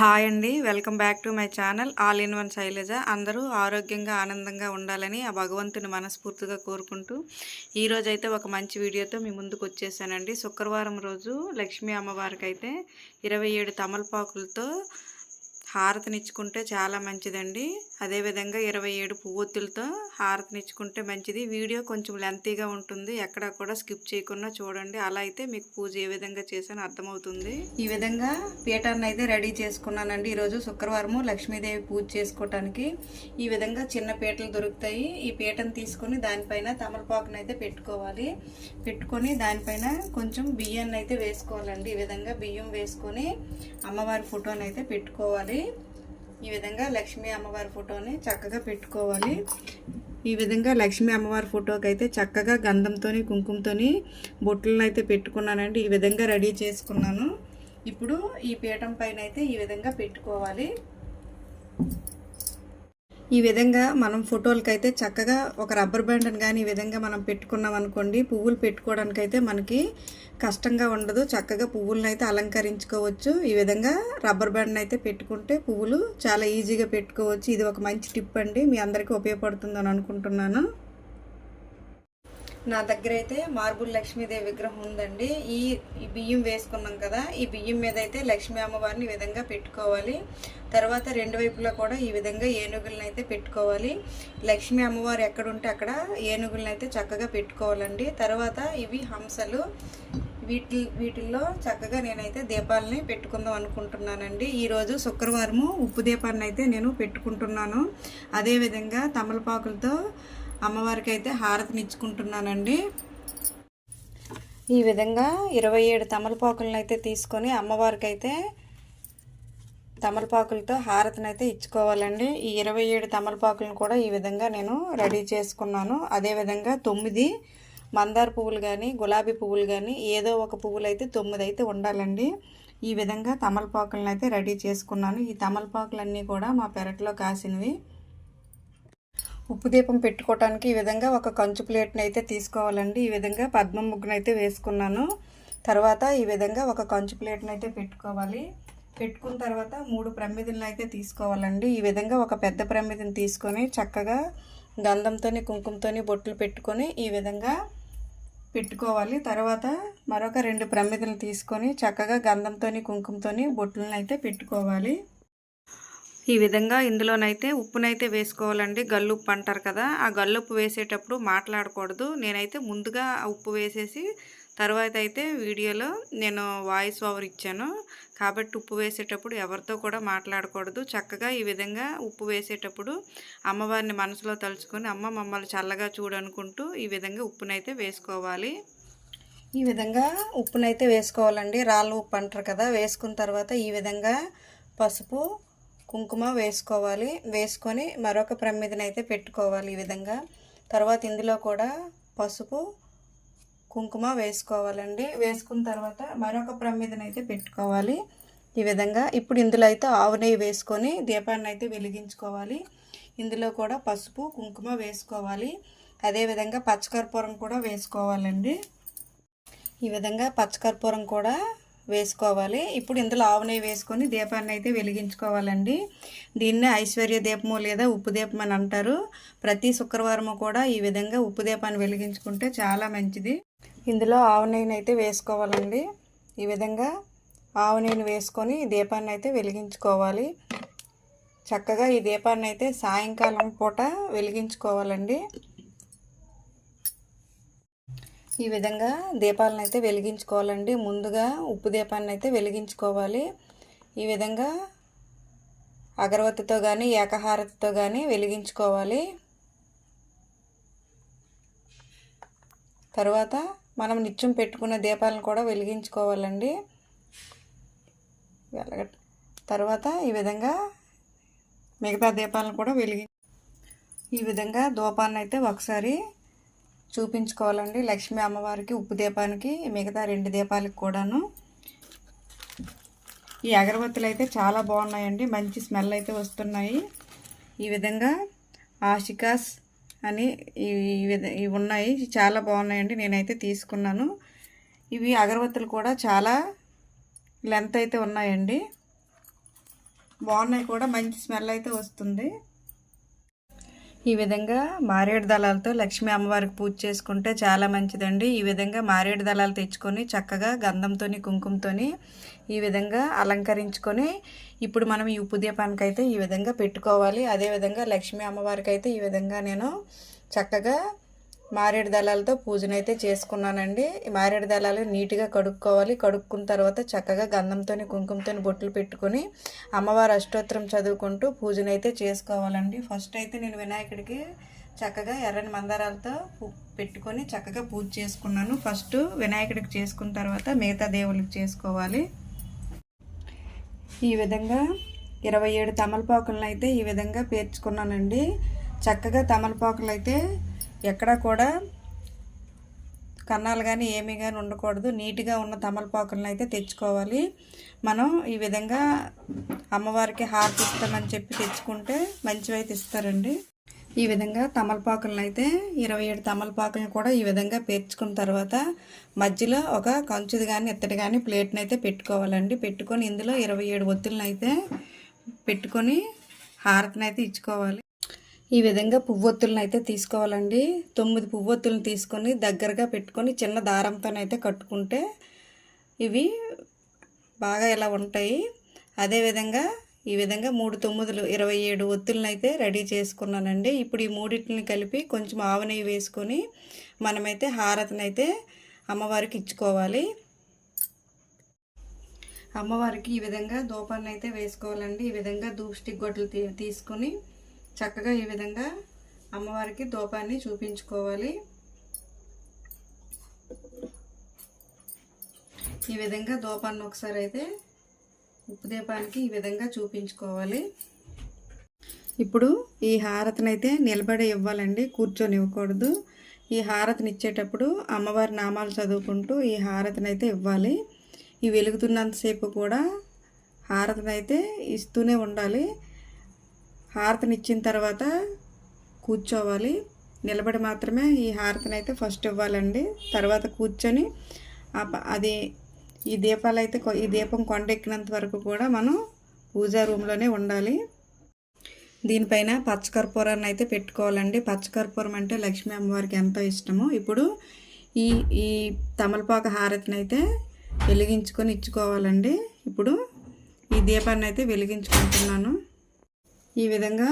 Hi అండి. Welcome back to my channel. All in one Shailaja. అందరూ ఆరోగ్యంగా ఆనందంగా ఉండాలని ఆ భగవంతుని మనస్ఫూర్తిగా కోరుకుంటూ ఈరోజైతే ఒక మంచి వీడియోతో మీ ముందుకు వచ్చేసానండి. శుక్రవారం రోజు లక్ష్మీ అమ్మవారికి అయితే ఇరవై ఏడు తమలపాకులతో హారతినిచ్చుకుంటే చాలా మంచిదండి. అదేవిధంగా ఇరవై ఏడు పువ్వొత్తులతో హారతినిచ్చుకుంటే మంచిది. వీడియో కొంచెం లెంతీగా ఉంటుంది. ఎక్కడ కూడా స్కిప్ చేయకుండా చూడండి. అలా అయితే మీకు పూజ ఏ విధంగా చేశానో అర్థమవుతుంది. ఈ విధంగా పీఠాన్ని అయితే రెడీ చేసుకున్నానండి. ఈరోజు శుక్రవారము లక్ష్మీదేవి పూజ చేసుకోవటానికి ఈ విధంగా చిన్న పీటలు దొరుకుతాయి. ఈ పీటను తీసుకొని దానిపైన తమలపాకును అయితే పెట్టుకోవాలి. పెట్టుకొని దానిపైన కొంచెం బియ్యాన్ని అయితే వేసుకోవాలండి. ఈ విధంగా బియ్యం వేసుకొని అమ్మవారి ఫోటోని అయితే పెట్టుకోవాలి. ఈ విధంగా లక్ష్మీ అమ్మవారి ఫోటోని చక్కగా పెట్టుకోవాలి. ఈ విధంగా లక్ష్మీ అమ్మవారి ఫోటోకి అయితే చక్కగా గంధంతోని కుంకుమతో బొట్టులను అయితే పెట్టుకున్నానండి. ఈ విధంగా రెడీ చేసుకున్నాను. ఇప్పుడు ఈ పీఠం పైన అయితే ఈ విధంగా పెట్టుకోవాలి. ఈ విధంగా మనం ఫోటోలకైతే చక్కగా ఒక రబ్బర్ బ్యాండ్ని కానీ ఈ విధంగా మనం పెట్టుకున్నాం అనుకోండి పువ్వులు పెట్టుకోవడానికి అయితే మనకి కష్టంగా ఉండదు. చక్కగా పువ్వులను అయితే అలంకరించుకోవచ్చు. ఈ విధంగా రబ్బర్ బ్యాండ్ని అయితే పెట్టుకుంటే పువ్వులు చాలా ఈజీగా పెట్టుకోవచ్చు. ఇది ఒక మంచి టిప్ అండి. మీ అందరికీ ఉపయోగపడుతుందని అనుకుంటున్నాను. నా దగ్గర అయితే మార్బుల్ లక్ష్మీదేవి విగ్రహం ఉందండి. ఈ ఈ బియ్యం వేసుకున్నాం కదా ఈ బియ్యం మీద అయితే లక్ష్మీ అమ్మవారిని ఈ విధంగా పెట్టుకోవాలి. తర్వాత రెండు వైపులా కూడా ఈ విధంగా ఏనుగులను అయితే పెట్టుకోవాలి. లక్ష్మీ అమ్మవారు ఎక్కడుంటే అక్కడ ఏనుగులను అయితే చక్కగా పెట్టుకోవాలండి. తర్వాత ఇవి హంసలు. వీటి వీటిల్లో చక్కగా నేనైతే దీపాలని పెట్టుకుందాం అనుకుంటున్నానండి. ఈరోజు శుక్రవారము ఉప్పు దీపాన్ని అయితే నేను పెట్టుకుంటున్నాను. అదేవిధంగా తమలపాకులతో అమ్మవారికి అయితే హారతినిచ్చుకుంటున్నానండి ఈ విధంగా ఇరవై ఏడు తమలపాకులను అయితే తీసుకొని అమ్మవారికి అయితే తమలపాకులతో హారతిని అయితే ఇచ్చుకోవాలండి. ఈ ఇరవై ఏడు తమలపాకులను కూడా ఈ విధంగా నేను రెడీ చేసుకున్నాను. అదేవిధంగా తొమ్మిది మందార పువ్వులు కానీ గులాబీ పువ్వులు కానీ ఏదో ఒక పువ్వులు అయితే తొమ్మిది అయితే ఉండాలండి. ఈ విధంగా తమలపాకులను అయితే రెడీ చేసుకున్నాను. ఈ తమలపాకులన్నీ కూడా మా పెరట్లో కాసినవి. ఉప్పు దీపం పెట్టుకోవటానికి ఈ విధంగా ఒక కంచు ప్లేట్ని అయితే తీసుకోవాలండి. ఈ విధంగా పద్మం ముగ్గునైతే వేసుకున్నాను. తర్వాత ఈ విధంగా ఒక కంచు ప్లేట్ని అయితే పెట్టుకోవాలి. పెట్టుకున్న తర్వాత మూడు ప్రమిదలను అయితే తీసుకోవాలండి. ఈ విధంగా ఒక పెద్ద ప్రమిదని తీసుకొని చక్కగా గంధంతోని కుంకుమతోని బొట్లు పెట్టుకొని ఈ విధంగా పెట్టుకోవాలి. తర్వాత మరొక రెండు ప్రమిదలు తీసుకొని చక్కగా గంధంతోని కుంకుమతోని బొట్లను అయితే పెట్టుకోవాలి. ఈ విధంగా ఇందులోనైతే ఉప్పునైతే వేసుకోవాలండి. గల్లుప్పు అంటారు కదా ఆ గల్లుప్పు వేసేటప్పుడు మాట్లాడకూడదు. నేనైతే ముందుగా ఉప్పు వేసేసి తర్వాత అయితే వీడియోలో నేను వాయిస్ ఓవర్ ఇచ్చాను. కాబట్టి ఉప్పు వేసేటప్పుడు ఎవరితో కూడా మాట్లాడకూడదు. చక్కగా ఈ విధంగా ఉప్పు వేసేటప్పుడు అమ్మవారిని మనసులో తలుచుకొని అమ్మ మమ్మల్ని చల్లగా చూడనుకుంటూ ఈ విధంగా ఉప్పునైతే వేసుకోవాలి. ఈ విధంగా ఉప్పునైతే వేసుకోవాలండి. రాళ్ళు ఉప్పు అంటారు కదా వేసుకున్న తర్వాత ఈ విధంగా పసుపు కుంకుమ వేసుకోవాలి. వేసుకొని మరొక ప్రమిదని పెట్టుకోవాలి ఈ విధంగా. తర్వాత ఇందులో కూడా పసుపు కుంకుమ వేసుకోవాలండి. వేసుకున్న తర్వాత మరొక ప్రమిదని అయితే పెట్టుకోవాలి. ఈ విధంగా ఇప్పుడు ఇందులో అయితే ఆవు నెయ్యి వేసుకొని దీపాన్ని అయితే వెలిగించుకోవాలి. ఇందులో కూడా పసుపు కుంకుమ వేసుకోవాలి. అదేవిధంగా పచ్చకర్పూరం కూడా వేసుకోవాలండి. ఈ విధంగా పచ్చకర్పూరం కూడా వేసుకోవాలి. ఇప్పుడు ఇందులో ఆవు నెయ్యి వేసుకొని దీపాన్ని అయితే వెలిగించుకోవాలండి. దీన్ని ఐశ్వర్య దీపము లేదా ఉప్పు దీపం అని అంటారు. ప్రతి శుక్రవారము కూడా ఈ విధంగా ఉప్పు దీపాన్ని వెలిగించుకుంటే చాలా మంచిది. ఇందులో ఆవు నెయ్యిని అయితే వేసుకోవాలండి. ఈ విధంగా ఆవు నెయ్యిని వేసుకొని దీపాన్ని అయితే వెలిగించుకోవాలి. చక్కగా ఈ దీపాన్ని అయితే సాయంకాలం పూట వెలిగించుకోవాలండి. ఈ విధంగా దీపాలను అయితే వెలిగించుకోవాలండి. ముందుగా ఉప్పు దీపాన్ని అయితే వెలిగించుకోవాలి. ఈ విధంగా అగరవత్తితో కానీ ఏకహారతితో కానీ వెలిగించుకోవాలి. తర్వాత మనం నిత్యం పెట్టుకున్న దీపాలను కూడా వెలిగించుకోవాలండి. తర్వాత ఈ విధంగా మిగతా దీపాలను కూడా వెలిగి ఈ విధంగా దూపాన్ని అయితే ఒకసారి చూపించుకోవాలండి. లక్ష్మీ అమ్మవారికి ఉప్పు దీపానికి మిగతా రెండు దీపాలకు కూడాను. ఈ అగరబత్తులు అయితే చాలా బాగున్నాయండి. మంచి స్మెల్ అయితే వస్తున్నాయి. ఈ విధంగా ఆషికాస్ అని విధ ఇవి ఉన్నాయి. చాలా బాగున్నాయండి. నేనైతే తీసుకున్నాను. ఇవి అగరబత్తులు కూడా చాలా లెంత్ అయితే ఉన్నాయండి. బాగున్నాయి కూడా. మంచి స్మెల్ అయితే వస్తుంది. ఈ విధంగా మారేడు దళాలతో లక్ష్మీ అమ్మవారికి పూజ చేసుకుంటే చాలా మంచిదండి. ఈ విధంగా మారేడు దళాలు తెచ్చుకొని చక్కగా గంధంతోని కుంకుమతో ఈ విధంగా అలంకరించుకొని ఇప్పుడు మనం ఈ ఉప్పు దీపానికి అయితే ఈ విధంగా పెట్టుకోవాలి. అదేవిధంగా లక్ష్మీ అమ్మవారికి అయితే ఈ విధంగా నేను చక్కగా మారేడు దళాలతో పూజనైతే చేసుకున్నానండి. మారేడు దళాలు నీట్గా కడుక్కోవాలి. కడుక్కున్న తర్వాత చక్కగా గంధంతో కుంకుమతో బొట్లు పెట్టుకొని అమ్మవారి అష్టోత్తరం చదువుకుంటూ పూజనైతే చేసుకోవాలండి. ఫస్ట్ అయితే నేను వినాయకుడికి చక్కగా ఎర్రని మందారాలతో పెట్టుకొని చక్కగా పూజ చేసుకున్నాను. ఫస్ట్ వినాయకుడికి చేసుకున్న తర్వాత మిగతా దేవుళ్ళకి చేసుకోవాలి. ఈ విధంగా ఇరవై ఏడు తమలపాకులను అయితే ఈ విధంగా పేర్చుకున్నానండి. చక్కగా తమలపాకులు అయితే ఎక్కడా కూడా కన్నాలు కానీ ఏమీ కానీ ఉండకూడదు. నీట్గా ఉన్న తమలపాకులను అయితే తెచ్చుకోవాలి. మనం ఈ విధంగా అమ్మవారికి హారతి ఇస్తామని చెప్పి తెచ్చుకుంటే మంచివైతే ఇస్తారండి. ఈ విధంగా తమలపాకులను అయితే ఇరవై ఏడు తమలపాకులను కూడా ఈ విధంగా పేర్చుకున్న తర్వాత మధ్యలో ఒక కంచుది కానీ ఇత్తడి కానీ ప్లేట్ని అయితే పెట్టుకోవాలండి. పెట్టుకొని ఇందులో ఇరవై ఏడు ఒత్తులను అయితే పెట్టుకొని హారతిని అయితే ఇచ్చుకోవాలి. ఈ విధంగా పువ్వొత్తులను అయితే తీసుకోవాలండి. తొమ్మిది పువ్వొత్తులను తీసుకొని దగ్గరగా పెట్టుకొని చిన్న దారంతోనైతే కట్టుకుంటే ఇవి బాగా ఇలా ఉంటాయి. అదేవిధంగా ఈ విధంగా మూడు తొమ్మిదిలు ఇరవై ఏడు ఒత్తులను అయితే రెడీ చేసుకున్నానండి. ఇప్పుడు ఈ మూడింటిని కలిపి కొంచెం ఆవు నెయ్యి వేసుకొని మనమైతే హారతినైతే అమ్మవారికి ఇచ్చుకోవాలి. అమ్మవారికి ఈ విధంగా దూపాన్ని అయితే వేసుకోవాలండి. ఈ విధంగా దూప్ స్టిక్ గొడ్డలు తీసుకొని చక్కగా ఈ విధంగా అమ్మవారికి దూపాన్ని చూపించుకోవాలి. ఈ విధంగా దూపాన్ని ఒకసారి అయితే ఉప్పు దీపానికి ఈ విధంగా చూపించుకోవాలి. ఇప్పుడు ఈ హారతినైతే నిలబడి ఇవ్వాలండి కూర్చొని ఇవ్వకూడదు ఈ హారతిని ఇచ్చేటప్పుడు అమ్మవారి నామాలు చదువుకుంటూ ఈ హారతిని అయితే ఇవ్వాలి. ఈ వెలుగుతున్నంతసేపు కూడా హారతినైతే అయితే ఇస్తూనే ఉండాలి. హారతనిచ్చిన తర్వాత కూర్చోవాలి. నిలబడి మాత్రమే ఈ హారతిని అయితే ఫస్ట్ ఇవ్వాలండి. తర్వాత కూర్చొని అది ఈ దీపాలు అయితే ఈ దీపం కొండెక్కినంత వరకు కూడా మనం పూజా రూమ్లోనే ఉండాలి. దీనిపైన పచ్చకర్పూరాన్ని అయితే పెట్టుకోవాలండి. పచ్చకర్పూరం అంటే లక్ష్మీ అమ్మవారికి ఎంతో ఇష్టము. ఇప్పుడు ఈ ఈ తమలపాక హారతిని అయితే వెలిగించుకొని ఇచ్చుకోవాలండి. ఇప్పుడు ఈ దీపాన్ని అయితే వెలిగించుకుంటున్నాను. ఈ విధంగా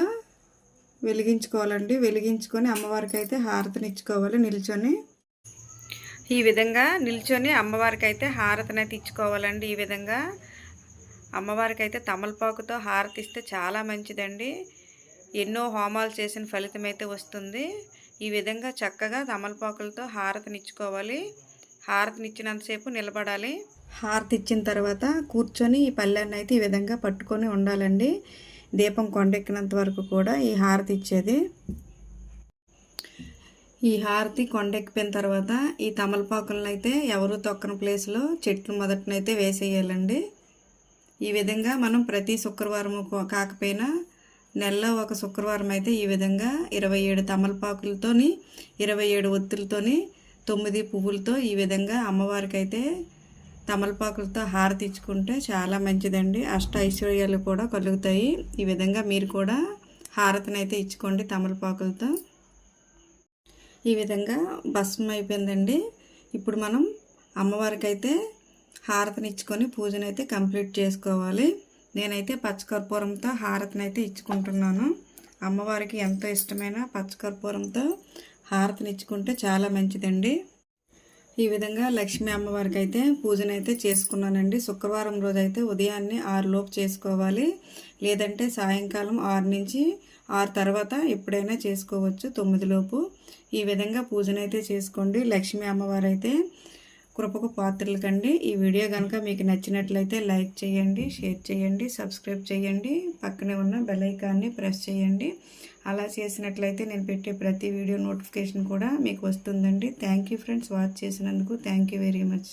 వెలిగించుకోవాలండి. వెలిగించుకొని అమ్మవారికి అయితే హారతిని ఇచ్చుకోవాలి నిల్చొని. ఈ విధంగా నిల్చొని అమ్మవారికి అయితే హారతిని అయితే ఇచ్చుకోవాలండి. ఈ విధంగా అమ్మవారికి అయితే తమలపాకుతో హారతి ఇస్తే చాలా మంచిదండి. ఎన్నో హోమాలు చేసిన ఫలితం అయితే వస్తుంది. ఈ విధంగా చక్కగా తమలపాకులతో హారతిని ఇచ్చుకోవాలి హారతిని ఇచ్చినంతసేపు నిలబడాలి. హారతి ఇచ్చిన తర్వాత కూర్చొని ఈ పల్లెన్ని అయితే ఈ విధంగా పట్టుకొని ఉండాలండి. దీపం కొండెక్కినంత వరకు కూడా ఈ హారతి ఇచ్చేది. ఈ హారతి కొండెక్కిపోయిన తర్వాత ఈ తమలపాకులను అయితే ఎవరు తొక్కని ప్లేస్లో చెట్లు మొదటనైతే వేసేయాలండి. ఈ విధంగా మనం ప్రతి శుక్రవారం కాకపోయినా నెలలో ఒక శుక్రవారం అయితే ఈ విధంగా ఇరవై ఏడు తమలపాకులతోని ఇరవై ఏడు ఒత్తులతోని తొమ్మిది పువ్వులతో ఈ విధంగా అమ్మవారికి అయితే తమలపాకులతో హారతి ఇచ్చుకుంటే చాలా మంచిదండి. అష్ట ఐశ్వర్యాలు కూడా కలుగుతాయి. ఈ విధంగా మీరు కూడా హారతిని అయితే ఇచ్చుకోండి తమలపాకులతో. ఈ విధంగా భస్మం అయిపోయిందండి. ఇప్పుడు మనం అమ్మవారికి అయితే హారతిని ఇచ్చుకొని పూజను అయితే కంప్లీట్ చేసుకోవాలి. నేనైతే పచ్చకర్పూరంతో హారతిని అయితే ఇచ్చుకుంటున్నాను. అమ్మవారికి ఎంతో ఇష్టమైన పచ్చకర్పూరంతో హారతిని ఇచ్చుకుంటే చాలా మంచిదండి. ఈ విధంగా లక్ష్మీ అమ్మవారికి అయితే పూజనైతే చేసుకున్నానండి. శుక్రవారం రోజు అయితే ఉదయాన్నే ఆరులోపు చేసుకోవాలి. లేదంటే సాయంకాలం ఆరు నుంచి ఆరు తర్వాత ఎప్పుడైనా చేసుకోవచ్చు తొమ్మిదిలోపు ఈ విధంగా పూజనైతే చేసుకోండి. లక్ష్మీ అమ్మవారు అయితే కృపకు పాత్రలు కండి ఈ వీడియో కనుక మీకు నచ్చినట్లయితే లైక్ చేయండి షేర్ చేయండి సబ్స్క్రైబ్ చేయండి. పక్కనే ఉన్న బెల్ ఐకాన్ని ప్రెస్ చేయండి. అలా చేసినట్లయితే నేను పెట్టే ప్రతి వీడియో నోటిఫికేషన్ కూడా మీకు వస్తుందండి. థ్యాంక్ యూ ఫ్రెండ్స్ వాచ్ చేసినందుకు. Thank you very much